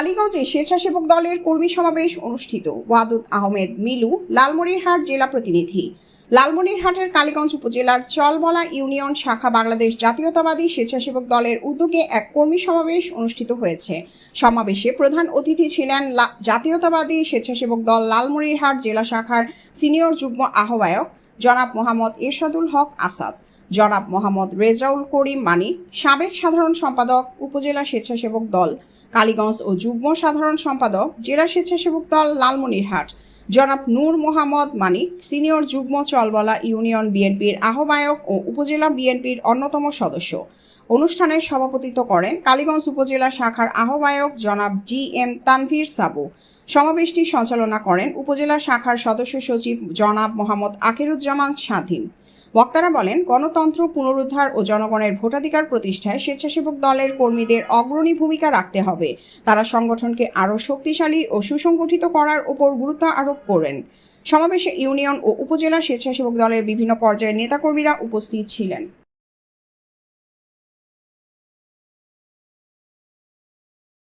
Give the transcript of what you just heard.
কালীগঞ্জে স্বেচ্ছাসেবক দলের কর্মী সমাবেশ অনুষ্ঠিত। ওয়াদুদ আহমেদ, মিলু, লালমনিরহাট জেলা প্রতিনিধি। লালমনিরহাটের কালীগঞ্জ উপজেলার চলবলা ইউনিয়ন শাখা বাংলাদেশ জাতীয়তাবাদী স্বেচ্ছাসেবক দলের উদ্যোগে এক কর্মী সমাবেশ অনুষ্ঠিত হয়েছে। সমাবেশে প্রধান অতিথি ছিলেন জাতীয়তাবাদী স্বেচ্ছাসেবক দল লালমনিরহাট জেলা শাখার সিনিয়র যুগ্ম আহ্বায়ক জনাব মোহাম্মদ ইরশাদুল হক আসাদ, জনাব মোহাম্মদ রেজাউল করিম মানিক, সাবেক সাধারণ সম্পাদক উপজেলা স্বেচ্ছাসেবক দল কালীগঞ্জ ও যুগ্ম সাধারণ সম্পাদক, জেলা স্বেচ্ছাসেবক দল লালমনিরহাট। জনাব নূর মোহাম্মদ মানিক, সিনিয়র যুগ্ম চলবলা ইউনিয়ন বিএনপির আহ্বায়ক ও উপজেলা বিএনপির অন্যতম সদস্য। অনুষ্ঠানে সভাপতিত্ব করেন কালীগঞ্জ উপজেলা শাখার আহ্বায়ক জনাব জি এম তানভীর সাবু। সমাবেশটি সঞ্চালনা করেন উপজেলা শাখার সদস্য সচিব জনাব মোহাম্মদ আকিরুজ্জামান স্বাধীন। বক্তারা বলেন, গণতন্ত্র পুনরুদ্ধার ও জনগণের ভোটাধিকার প্রতিষ্ঠায় স্বেচ্ছাসেবক দলের কর্মীদের অগ্রণী ভূমিকা রাখতে হবে। তারা সংগঠনকে আরও শক্তিশালী ও সুসংগঠিত করার উপর গুরুত্ব আরোপ করেন। সমাবেশে ইউনিয়ন ও উপজেলা স্বেচ্ছাসেবক দলের বিভিন্ন পর্যায়ের নেতাকর্মীরা উপস্থিত ছিলেন।